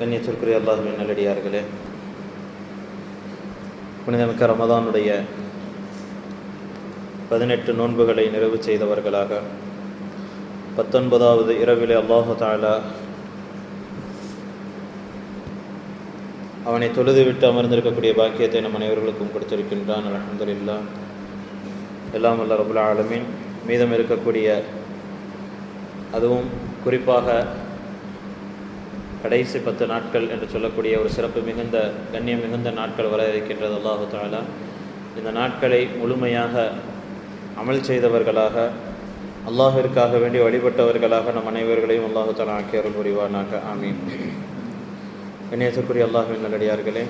கண்ணியத்திற்குரிய அல்லாஹுவின் நல்லடியார்களே புனிதமிக்க ரமதானுடைய பதினெட்டு நோன்புகளை நிறைவு செய்தவர்களாக பத்தொன்பதாவது இரவிலே அல்லாஹு தாலா அவனை தொழுது விட்டு அமர்ந்திருக்கக்கூடிய பாக்கியத்தை நம் அனைவர்களுக்கும் கொடுத்திருக்கின்றான். அலமதுல்லா எல்லாம் அல்ல ரபுல் ஆலமின். மீதம் இருக்கக்கூடிய அதுவும் குறிப்பாக கடைசி பத்து நாட்கள் என்று சொல்லக்கூடிய ஒரு சிறப்பு மிகுந்த கண்ணியம் மிகுந்த நாட்கள் வர இருக்கின்றது அல்லாஹு தாலா இந்த நாட்களை முழுமையாக அமல் செய்தவர்களாக அல்லாஹிற்காக வேண்டி வழிபட்டவர்களாக நம் அனைவர்களையும் அல்லாஹு தாலா ஆக்கியவர்கள் புரிவானாக. ஆமீன். கண்ணியத்திற்குரிய அல்லாஹுவின் நல்லடியார்களே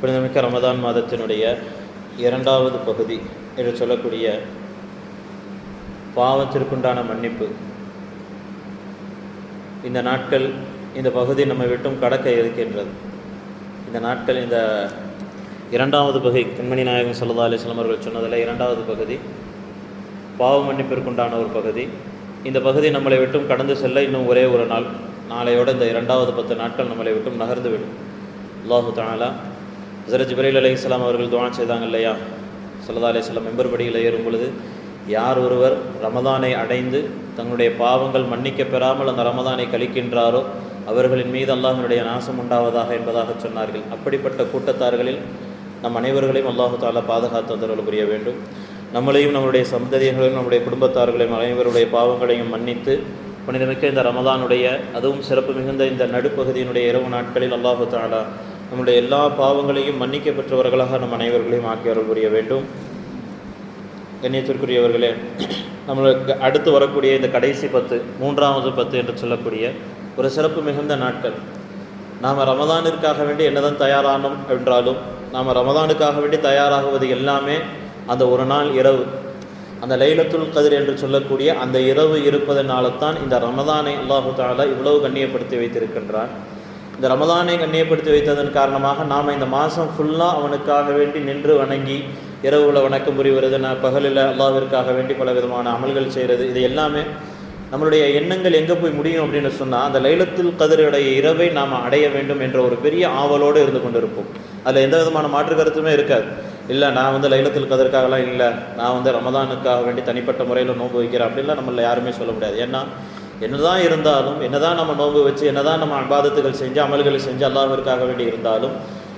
புனிதமிக்க ரமதான் மாதத்தினுடைய இரண்டாவது பகுதி என்று சொல்லக்கூடிய பாவத்திற்குண்டான மன்னிப்பு இந்த நாட்கள் இந்த பகுதி நம்மை விட்டும் கடக்க இருக்கின்றது. இந்த நாட்கள் இந்த இரண்டாவது பகுதி கண்மணி நாயகம் சல்லா அலிஸ்லாம் அவர்கள் சொன்னதில் இரண்டாவது பகுதி பாவ மன்னிப்பிற்குண்டான ஒரு பகுதி. இந்த பகுதி நம்மளை விட்டும் கடந்து செல்ல இன்னும் ஒரே ஒரு நாள். நாளையோட இந்த இரண்டாவது பத்து நாட்கள் நம்மளை விட்டும் நகர்ந்து விடும். அல்லாஹு தாலா ஹசரத் ஜிபரீல் அலி இஸ்லாம் அவர்கள் துவா செய்தாங்க இல்லையா? சல்லா அலிஸ்லாம் மெம்பர் படியில் ஏறும் பொழுது யார் ஒருவர் ரமதானை அடைந்து தங்களுடைய பாவங்கள் மன்னிக்க பெறாமல் அந்த ரமதானை கழிக்கின்றாரோ அவர்களின் மீது அல்லாஹினுடைய நாசம் உண்டாவதாக என்பதாக சொன்னார்கள். அப்படிப்பட்ட கூட்டத்தார்களில் நம் அனைவர்களையும் அல்லாஹு தாலா பாதுகாத்து வந்தவர்கள் புரிய வேண்டும். நம்மளையும் நம்முடைய சந்ததியர்களையும் நம்முடைய குடும்பத்தார்களையும் அனைவருடைய பாவங்களையும் மன்னித்து புனிதமிக்க இந்த ரமதானுடைய அதுவும் சிறப்பு மிகுந்த இந்த நடுப்பகுதியினுடைய இரவு நாட்களில் அல்லாஹு தாலா நம்முடைய எல்லா பாவங்களையும் மன்னிக்க பெற்றவர்களாக நம் அனைவர்களையும் ஆக்கியவர்கள் புரிய வேண்டும். கண்ணியத்திற்குரியவர்களே நம்மளுக்கு அடுத்து வரக்கூடிய இந்த கடைசி பத்து மூன்றாவது பத்து என்று சொல்லக்கூடிய ஒரு சிறப்பு மிகுந்த நாட்கள். நாம் ரமதானிற்காக வேண்டி என்னதான் தயாரானோம் என்றாலும் நாம் ரமதானுக்காக வேண்டி தயாராகுவது எல்லாமே அந்த ஒரு நாள் இரவு. அந்த லைலத்துல் கதிர் என்று சொல்லக்கூடிய அந்த இரவு இருப்பதனால தான் இந்த ரமதானை அல்லாஹு தாலா இவ்வளவு கண்ணியப்படுத்தி வைத்திருக்கின்றான். இந்த ரமதானை கண்ணியப்படுத்தி வைத்ததன் காரணமாக நாம் இந்த மாதம் ஃபுல்லாக அவனுக்காக வேண்டி நின்று வணங்கி இரவுல வணக்கம் புரிவது நான் பகலில் அல்லாவிற்காக வேண்டி பல விதமான அமல்கள் செய்கிறது. இது எல்லாமே நம்மளுடைய எண்ணங்கள் எங்கே போய் முடியும் அப்படின்னு சொன்னால் அந்த லைலத்தில் கதிருடைய இரவை நாம் அடைய வேண்டும் என்ற ஒரு பெரிய ஆவலோடு இருந்து கொண்டிருப்போம். அதில் எந்த விதமான மாற்று கருத்துமே இருக்காது. இல்லை நான் வந்து லைலத்தில் கதற்காகலாம் இல்லை நான் வந்து ரமதானுக்காக வேண்டி தனிப்பட்ட முறையில் நோன்பு வைக்கிறேன் அப்படின்லாம் நம்மள யாருமே சொல்ல முடியாது. ஏன்னா என்னதான் இருந்தாலும் என்னதான் நம்ம நோன்பு வச்சு என்னதான் நம்ம அபாதத்துகள் செஞ்சு அமல்களை செஞ்சு அல்லாஹிற்காக வேண்டி இருந்தாலும்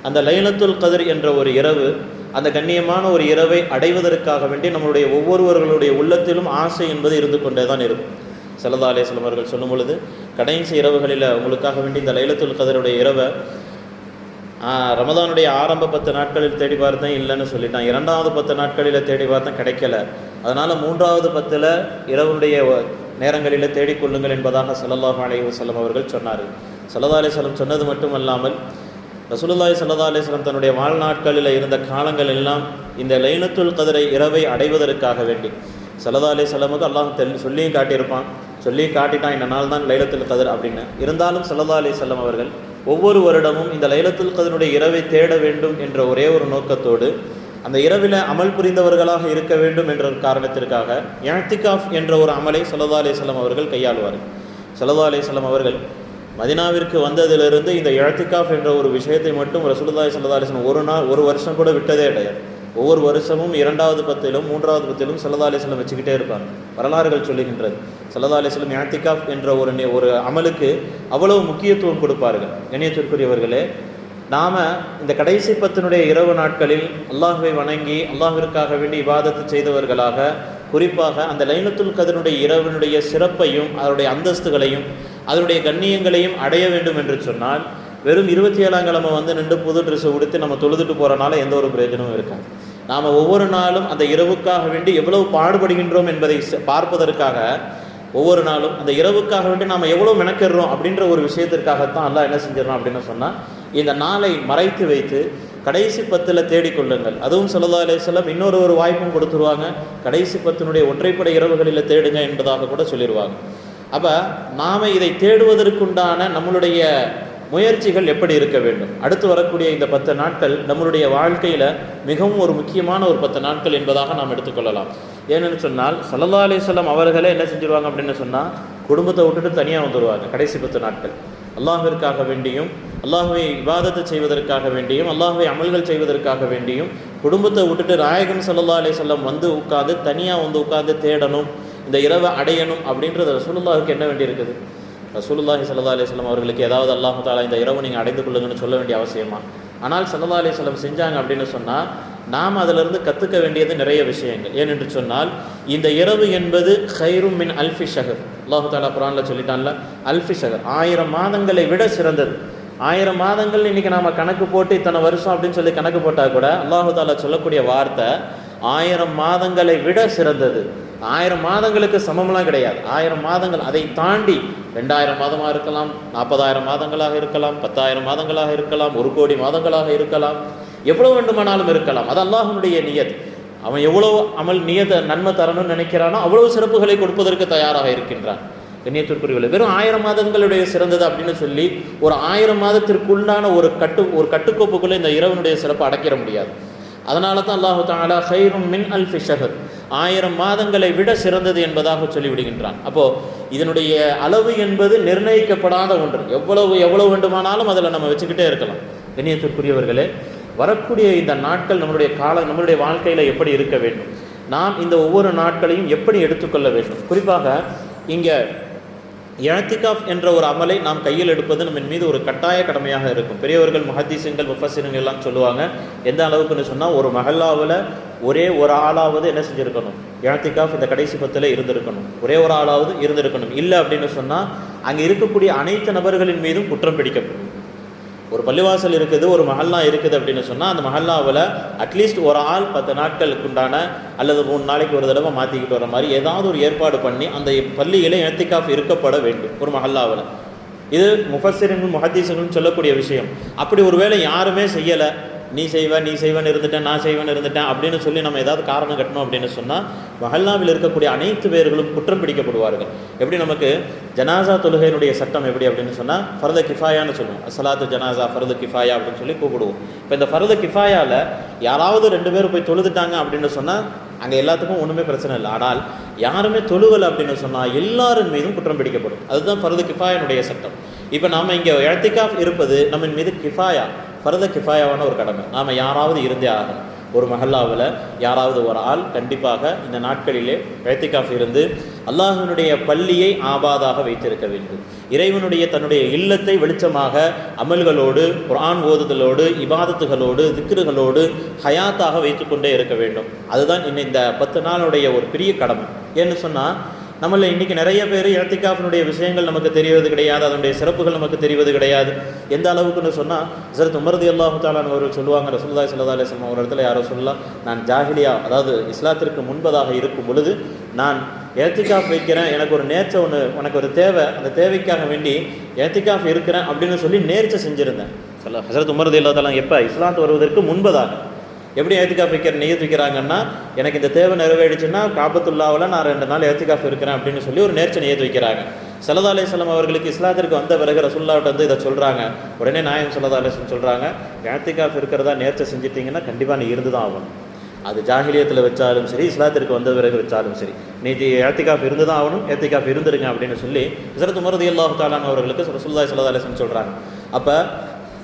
அந்த லைலத்துல் கதிர் என்ற ஒரு இரவு அந்த கண்ணியமான ஒரு இரவை அடைவதற்காக வேண்டி நம்மளுடைய ஒவ்வொருவர்களுடைய உள்ளத்திலும் ஆசை என்பது இருந்து கொண்டே தான் இருக்கும் சல்லா அலேஸ்லம் அவர்கள் சொல்லும் பொழுது கடைசி இரவுகளில் உங்களுக்காக வேண்டி இந்த லைலத்துல் கதருடைய இரவை ரமதானுடைய ஆரம்ப பத்து நாட்களில் தேடி பார்த்தேன் இல்லைன்னு சொல்லிட்டான். இரண்டாவது பத்து நாட்களில் தேடி பார்த்தேன் கிடைக்கல. அதனால் மூன்றாவது பத்தில் இரவுடைய நேரங்களில் தேடிக்கொள்ளுங்கள் என்பதாக சல்லல்லாஹ் அலைவசல்லம் அவர்கள் சொன்னார் சல்லா அலிஸ்லம் சொன்னது மட்டுமல்லாமல் ரசூலுல்லாய் சல்லா அலிஸ்லம் தன்னுடைய வாழ்நாட்களில் இருந்த காலங்கள் எல்லாம் இந்த லைனத்துல் கதிரை இரவை அடைவதற்காக வேண்டி. சல்லதா அலி சொல்லமுக்கு அல்லாஹ் தெல் சொல்லியும் காட்டியிருப்பான். சொல்லி காட்டிட்டான் இந்த நாள் தான் லைலத்துல் கதிர் அப்படின்னு. இருந்தாலும் சல்லதா அலி சொல்லம் அவர்கள் ஒவ்வொரு வருடமும் இந்த லைலத்துல் கதனுடைய இரவை தேட வேண்டும் என்ற ஒரே ஒரு நோக்கத்தோடு அந்த இரவில் அமல் புரிந்தவர்களாக இருக்க வேண்டும் என்ற காரணத்திற்காக யாத்திகாஃப் என்ற ஒரு அமலை சல்லா அலிஸ்லாம் அவர்கள் கையாளுவார் சல்லா அலிஸ்லாம் அவர்கள் மதினாவிற்கு வந்ததிலிருந்து இந்த இழத்திகாஃப் என்ற ஒரு விஷயத்தை மட்டும் ரசூலுல்லாய் சல்லா ஒரு நாள் ஒரு வருஷம் கூட விட்டதே கிடையாது. ஒவ்வொரு வருஷமும் இரண்டாவது பத்திலும் மூன்றாவது பத்திலும் சல்லா அலிஸ்லம் வச்சுக்கிட்டே இருப்பாங்க. வரலாறுகள் சொல்லுகின்றது. சல்லா அலிஸ்லம் யாத்திகாஃப் என்ற ஒரு ஒரு அமலுக்கு அவ்வளவு முக்கியத்துவம் கொடுப்பார்கள். கண்ணியத்திற்குரியவர்களே நாம் இந்த கடைசி பத்தினுடைய இரவு நாட்களில் அல்லாஹுவை வணங்கி அல்லாஹிற்காக வேண்டி விவாதத்தை செய்தவர்களாக குறிப்பாக அந்த லைனத்துல் கதனுடைய இரவனுடைய சிறப்பையும் அதனுடைய அந்தஸ்துகளையும் அதனுடைய கண்ணியங்களையும் அடைய வேண்டும் என்று சொன்னால் வெறும் இருபத்தி ஏழாம் கிழமை வந்து நின்று புது ட்ரெஸ்ஸை உடுத்து நம்ம தொழுதுட்டு போகிறனால எந்த ஒரு பிரயோஜனமும் இருக்காது. நாம் ஒவ்வொரு நாளும் அந்த இரவுக்காக வேண்டி எவ்வளவு பாடுபடுகின்றோம் என்பதை பார்ப்பதற்காக ஒவ்வொரு நாளும் அந்த இரவுக்காக வேண்டி நாம் எவ்வளோ மெனக்கிடுறோம் அப்படின்ற ஒரு விஷயத்திற்காகத்தான் எல்லாம் என்ன செஞ்சிடறோம் அப்படின்னு சொன்னால் இந்த நாளை மறைத்து வைத்து கடைசி பத்தில் தேடிக்கொள்ளுங்கள் அதுவும் சல்லா செல்லம் இன்னொரு ஒரு வாய்ப்பும் கொடுத்துருவாங்க. கடைசி பத்தினுடைய ஒற்றைப்படை இரவுகளில் தேடுங்க என்பதாக கூட சொல்லிடுவாங்க அப்போ நாம் இதை தேடுவதற்குண்டான நம்மளுடைய முயற்சிகள் எப்படி இருக்க வேண்டும்? அடுத்து வரக்கூடிய இந்த பத்து நாட்கள் நம்மளுடைய வாழ்க்கையில் மிகவும் ஒரு முக்கியமான ஒரு பத்து நாட்கள் என்பதாக நாம் எடுத்துக்கொள்ளலாம். ஏன்னு சொன்னால் சல்லா அலிஸ்லாம் அவர்களே என்ன செஞ்சிருவாங்க அப்படின்னு சொன்னால் குடும்பத்தை விட்டுட்டு தனியாக வந்துடுவாங்க கடைசி பத்து நாட்கள். அல்லாஹிற்காக வேண்டியும் அல்லாஹுவை விவாதத்தை செய்வதற்காக வேண்டியும் அல்லாஹுவை அமல்கள் செய்வதற்காக வேண்டியும் குடும்பத்தை விட்டுட்டு நாயகன் சல்லா அலி சொல்லம் வந்து உட்காந்து தனியாக வந்து உட்காந்து தேடணும். இந்த இரவை அடையணும் அப்படின்றது ரசூலுல்லாவுக்கு என்ன வேண்டியிருக்குது ரசூலுல்லாஹி சல்லா அலிஸ்லாம் அவர்களுக்கு ஏதாவது அல்லாஹு தாலா இந்த இரவு நீங்கள் அடைந்து கொள்ளுங்கன்னு சொல்ல வேண்டிய அவசியமா? ஆனால் சல்லா அலைஹி செஞ்சாங்க அப்படின்னு சொன்னால் நாம் அதிலிருந்து கற்றுக்க வேண்டியது நிறைய விஷயங்கள். ஏனென்று சொன்னால் இந்த இரவு என்பது ஹைரும் மின் அல்ஃபி ஷஹர். அல்லாஹு தாலா குரானில் சொல்லிட்டான்ல அல்ஃபி ஷஹர். ஆயிரம் மாதங்களை விட சிறந்தது. ஆயிரம் மாதங்கள் இன்றைக்கி நாம் கணக்கு போட்டு இத்தனை வருஷம் அப்படின்னு சொல்லி கணக்கு போட்டால் கூட அல்லாஹு தாலா சொல்லக்கூடிய வார்த்தை ஆயிரம் மாதங்களை விட சிறந்தது. ஆயிரம் மாதங்களுக்கு சமம்லாம் கிடையாது. ஆயிரம் மாதங்கள் அதை தாண்டி ரெண்டாயிரம் மாதமாக இருக்கலாம் நாற்பதாயிரம் மாதங்களாக இருக்கலாம் பத்தாயிரம் மாதங்களாக இருக்கலாம் ஒரு கோடி மாதங்களாக இருக்கலாம். எவ்வளோ வேண்டுமானாலும் இருக்கலாம். அது அல்லாஹனுடைய நியத். அவன் எவ்வளோ அமல் நியத நன்மை தரணும்னு நினைக்கிறானோ அவ்வளவு சிறப்புகளை கொடுப்பதற்கு தயாராக இருக்கின்றான். கண்ணியத்திற்குரியவில்லை வெறும் ஆயிரம் மாதங்களுடைய சிறந்தது அப்படின்னு சொல்லி ஒரு ஆயிரம் மாதத்திற்குள்ளான ஒரு கட்டு ஒரு கட்டுக்கோப்புக்குள்ளே இந்த இரவனுடைய சிறப்பை அடைக்கிற முடியாது. அதனால தான் அல்லாஹு தாலா ஹைரும் மின் அல் ஷஹர். ஆயிரம் மாதங்களை விட சிறந்தது என்பதாக சொல்லிவிடுகின்றான். அப்போ இதனுடைய அளவு என்பது நிர்ணயிக்கப்படாத ஒன்று. எவ்வளவு எவ்வளவு வேண்டுமானாலும் அதில் நம்ம வச்சுக்கிட்டே இருக்கலாம். கண்ணியத்திற்குரியவர்களே வரக்கூடிய இந்த நாட்கள் நம்மளுடைய காலம் நம்மளுடைய வாழ்க்கையில் எப்படி இருக்க வேண்டும்? நாம் இந்த ஒவ்வொரு நாட்களையும் எப்படி எடுத்துக்கொள்ள வேண்டும்? குறிப்பாக இங்கே இழத்திகாஃப் என்ற ஒரு அமலை நாம் கையில் எடுப்பது நம்ம மீது ஒரு கட்டாய கடமையாக இருக்கும். பெரியவர்கள் முஹத்தீசுங்கள் முஃபஸிருங்கள் எல்லாம் சொல்லுவாங்க. எந்த அளவுக்குன்னு சொன்னால் ஒரு மஹல்லாவில் ஒரே ஒரு ஆளாவது என்ன செஞ்சுருக்கணும்? இழத்திகாஃப் இந்த கடைசி பத்தில் இருந்திருக்கணும். ஒரே ஒரு ஆளாவது இருந்திருக்கணும். இல்லை அப்படின்னு சொன்னால் அங்கே இருக்கக்கூடிய அனைத்து நபர்களின் மீதும் குற்றம் பிடிக்கப்படும். ஒரு பள்ளிவாசல் இருக்குது ஒரு மஹல்லா இருக்குது அப்படின்னு சொன்னால் அந்த மஹல்லாவில் அட்லீஸ்ட் ஒரு ஆள் பத்து நாட்களுக்கு உண்டான அல்லது மூணு நாளைக்கு ஒரு தடவை மாற்றிக்கிட்டு வர மாதிரி ஏதாவது ஒரு ஏற்பாடு பண்ணி அந்த பள்ளியில் இழத்திக்காஃப் இருக்கப்பட வேண்டும் ஒரு மஹல்லாவில். இது முஃபஸிரின் முஹத்தீசங்களும் சொல்லக்கூடிய விஷயம். அப்படி ஒருவேளை யாருமே செய்யலை. நீ செய்வ நீ செய்வன் இருந்துட்டேன் நான் செய்வன் இருந்துட்டேன் அப்படின்னு சொல்லி நம்ம ஏதாவது காரணம் கட்டணும் அப்படின்னு சொன்னால் மஹல்லாவில் இருக்கக்கூடிய அனைத்து பேர்களும் குற்றம் பிடிக்கப்படுவார்கள். எப்படி நமக்கு ஜனாசா தொழுகையினுடைய சட்டம் எப்படி அப்படின்னு சொன்னால் ஃபர்த கிஃபாயான்னு சொல்லுவோம். அசலாத்து ஜனாசா ஃபர்து கிஃபாயா அப்படின்னு சொல்லி கூப்பிடுவோம். இப்போ இந்த ஃபர்து கிஃபாயாவில் யாராவது ரெண்டு பேர் போய் தொழுதுட்டாங்க அப்படின்னு சொன்னால் அங்கே எல்லாத்துக்கும் ஒன்றுமே பிரச்சனை இல்லை. ஆனால் யாருமே தொழுவலை அப்படின்னு சொன்னால் எல்லாரின் மீதும் குற்றம் பிடிக்கப்படும். அதுதான் ஃபர்து கிஃபாயனுடைய சட்டம். இப்போ நாம் இங்கே இழத்திகாஃப் இருப்பது நம்ம மீது கிஃபாயா. ஃபர்த கிஃபாயாவான ஒரு கடமை. நாம் யாராவது இருந்தே ஆகணும். ஒரு மஹல்லாவில் யாராவது ஒரு ஆள் கண்டிப்பாக இந்த நாட்களிலே இழத்திகாஃப் இருந்து அல்லாஹினுடைய பள்ளியை ஆபாதாக வைத்திருக்க வேண்டும். இறைவனுடைய தன்னுடைய இல்லத்தை வெளிச்சமாக அமல்களோடு குரான் ஓதுதலோடு இபாதத்துகளோடு திக்ருகளோடு ஹயாத்தாக வைத்துக்கொண்டே இருக்க வேண்டும். அதுதான் இன்னும் இந்த பத்து நாளுடைய ஒரு பெரிய கடமை. ஏன்னு சொன்னால் நம்மள இன்னைக்கு நிறைய பேர் இழத்திகாஃபினுடைய விஷயங்கள் நமக்கு தெரிவது கிடையாது அதனுடைய சிறப்புகள் நமக்கு தெரிவது கிடையாது. எந்த அளவுக்குன்னு சொன்னால் சரத் உமரது அல்லாஹு தாலான் அவர்கள் சொல்லுவாங்க ரசூல்லாய் சல்லா அலிஸ்லாம் ஒரு இடத்துல யாரோ சொல்லலாம் நான் ஜாகிலியா அதாவது இஸ்லாத்திற்கு முன்பதாக இருக்கும் பொழுது நான் ஏத்திகாஃப் வைக்கிறேன் எனக்கு ஒரு நேர்ச்சை ஒன்று உனக்கு ஒரு தேவை அந்த தேவைக்காக வேண்டி ஏத்திகாஃப் இருக்கிறேன் அப்படின்னு சொல்லி நேர்ச்சை செஞ்சுருந்தேன். சொல்ல ஹசரத் உமரது இல்லாதாலாம் எப்போ இஸ்லாத்து வருவதற்கு முன்பதாக. எப்படி ஏத்திகாஃப் வைக்கிற நெய்யத் வைக்கிறாங்கன்னா எனக்கு இந்த தேவை நிறைவேறிச்சுன்னா காபத்துல்லாவில் நான் ரெண்டு நாள் ஏத்திகாஃப் இருக்கிறேன் அப்படின்னு சொல்லி ஒரு நேர்ச்சி நெய்யத் வைக்கிறாங்க. சல்லா அலிஸ்லாம் அவர்களுக்கு இஸ்லாத்திற்கு வந்த பிறகு ரசுல்லாவிட்ட வந்து இதை சொல்கிறாங்க உடனே நாயம் சல்லா அலிஸ்லாம் சொல்கிறாங்க ஏத்திகாஃப் இருக்கிறதா நேர்ச்சை செஞ்சிட்டிங்கன்னா கண்டிப்பாக நீ இருந்து தான் ஆகணும். அது ஜாகிலியத்தில் வச்சாலும் சரி இஸ்லாத்திற்கு வந்த பிறகு வச்சாலும் சரி நீ ஏத்திகாஃப் இருந்து தான் ஆகணும் ஏத்திகாஃப் இருந்துருங்க அப்படின்னு சொல்லி இசரத்து முரதி அல்லாஹு தாலான் அவர்களுக்கு ரசுல்லா சல்லா அலிஸ்லாம் சொல்கிறாங்க அப்போ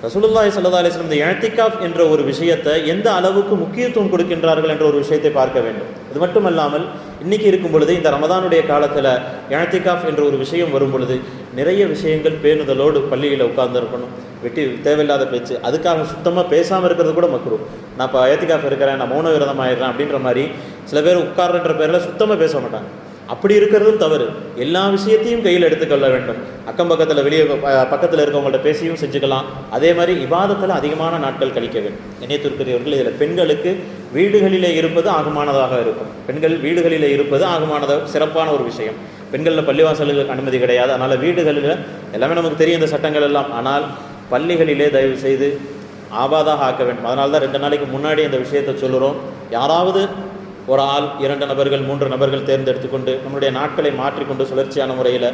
ரசூலுல்லாய் சல்லா அலிஸ்லம் இந்த இஅ்திகாஃப் என்ற ஒரு விஷயத்தை எந்த அளவுக்கு முக்கியத்துவம் கொடுக்கின்றார்கள் என்ற ஒரு விஷயத்தை பார்க்க வேண்டும். அது மட்டும் அல்லாமல் இன்னைக்கு இருக்கும் பொழுது இந்த ரமதானுடைய காலத்தில் இஅ்திகாஃப் என்ற ஒரு விஷயம் வரும் பொழுது நிறைய விஷயங்கள் பேணுதலோடு பள்ளியில் உட்கார்ந்துருக்கணும். வெட்டி தேவையில்லாத பேச்சு அதுக்காக சுத்தமாக பேசாமல் இருக்கிறது கூட மக்குரும் நான் இப்போ ஏத்திகாஃப் இருக்கிறேன் நான் மௌன விரதம் ஆயிடுறேன் அப்படின்ற மாதிரி சில பேர் உட்காருன்ற பேரில் சுத்தமாக பேச மாட்டாங்க. அப்படி இருக்கிறதும் தவறு. எல்லா விஷயத்தையும் கையில் எடுத்துக்கொள்ள வேண்டும். அக்கம் பக்கத்தில் வெளியே பக்கத்தில் இருக்கவங்கள்ட்ட பேசியும் செஞ்சுக்கலாம். அதே மாதிரி விவாதத்தில் அதிகமான நாட்கள் கழிக்க வேண்டும். இணையத்திற்குரியவர்கள் இதில் பெண்களுக்கு வீடுகளிலே இருப்பது ஆகுமானதாக இருக்கும். பெண்கள் வீடுகளிலே இருப்பது ஆகமானதாக சிறப்பான ஒரு விஷயம். பெண்களில் பள்ளிவாசல்களுக்கு அனுமதி கிடையாது. அதனால் வீடுகளில் எல்லாமே நமக்கு தெரியும் இந்த சட்டங்கள் எல்லாம். ஆனால் பள்ளிகளிலே தயவு செய்து ஆபாதாக ஆக்க வேண்டும். அதனால தான் ரெண்டு நாளைக்கு முன்னாடி இந்த விஷயத்தை சொல்கிறோம் யாராவது ஒரு ஆள் இரண்டு நபர்கள் மூன்று நபர்கள் தேர்ந்தெடுத்துக்கொண்டு நம்மளுடைய நாட்களை மாற்றிக்கொண்டு சுழற்சியான முறையில்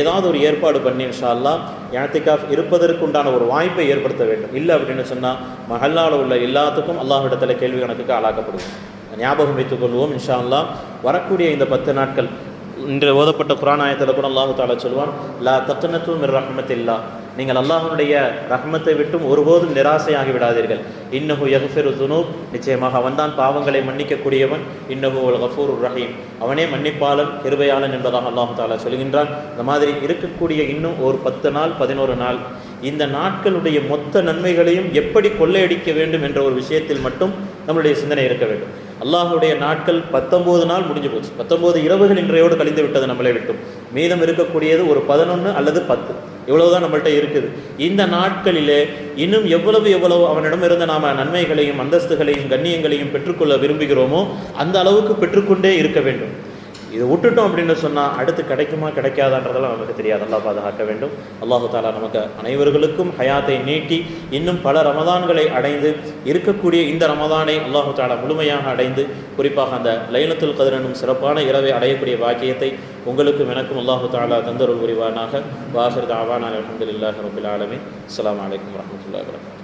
ஏதாவது ஒரு ஏற்பாடு பண்ணி இன்ஷா அல்லாஹ் இருப்பதற்குண்டான இருப்பதற்கு உண்டான ஒரு வாய்ப்பை ஏற்படுத்த வேண்டும். இல்லை அப்படின்னு சொன்னால் மஹல்லாவில் உள்ள எல்லாத்துக்கும் அல்லாஹிடத்தில் கேள்வி கணக்குக்கு ஆளாக்கப்படுவோம். ஞாபகம் வைத்துக் கொள்வோம். இன்ஷா அல்லாஹ் வரக்கூடிய இந்த பத்து நாட்கள் இன்று ஓதப்பட்ட குரான் ஆயத்தில் கூட அல்லாஹு தாலா சொல்வான் லா தக்குனத்து ரஹமத் இல்லா நீங்கள் அல்லாஹனுடைய ரஹ்மத்தை விட்டும் ஒருபோதும் நிராசையாகி விடாதீர்கள். இன்னஹு யகுஃபிரு துனூப். நிச்சயமாக அவன்தான் பாவங்களை மன்னிக்கக்கூடியவன். இன்னஹு ஒரு கஃபூர் ரஹீம். அவனே மன்னிப்பாளன் கிருபையாளன் என்பதாக அல்லாஹு தாலா சொல்கின்றான். இந்த மாதிரி இருக்கக்கூடிய இன்னும் ஒரு பத்து நாள் பதினோரு நாள். இந்த நாட்களுடைய மொத்த நன்மைகளையும் எப்படி கொள்ளையடிக்க வேண்டும் என்ற ஒரு விஷயத்தில் மட்டும் நம்மளுடைய சிந்தனை இருக்க வேண்டும். அல்லாஹுடைய நாட்கள் பத்தொம்போது நாள் முடிஞ்சு போச்சு. பத்தொம்போது இரவுகள் இன்றையோடு கழிந்து விட்டது நம்மளை விட்டும். மீதம் இருக்கக்கூடியது ஒரு பதினொன்று அல்லது பத்து. இவ்வளவுதான் நம்மள்கிட்ட இருக்குது. இந்த நாட்களிலே இன்னும் எவ்வளவு எவ்வளவு அவனிடமிருந்து நாம் நன்மைகளையும் அந்தஸ்துகளையும் கண்ணியங்களையும் பெற்றுக்கொள்ள விரும்புகிறோமோ அந்த அளவுக்கு பெற்றுக்கொண்டே இருக்க வேண்டும். இதை விட்டுட்டோம் அப்படின்னு சொன்னால் அடுத்து கிடைக்குமா கிடைக்காதான்றதெல்லாம் நமக்கு தெரியாது. அல்லாஹ் பாதுகாக்க வேண்டும். அல்லாஹு தாலா நமக்கு அனைவர்களுக்கும் ஹயாத்தை நீட்டி இன்னும் பல ரமதான்களை அடைந்து இருக்கக்கூடிய இந்த ரமதானை அல்லாஹு தாலா முழுமையாக அடைந்து குறிப்பாக அந்த லைனத்துல் கதிரனும் சிறப்பான இரவை அடையக்கூடிய பாக்கியத்தை உங்களுக்கும் எனக்கும் அல்லாஹு தாலா தந்தருள் புரிவானாக. வாசர் தாவான் அலமதுல்லாஹ் ரபுல் ஆலமின். அஸ்லாம் வலைக்கம் வரமத்துல வரகாத்து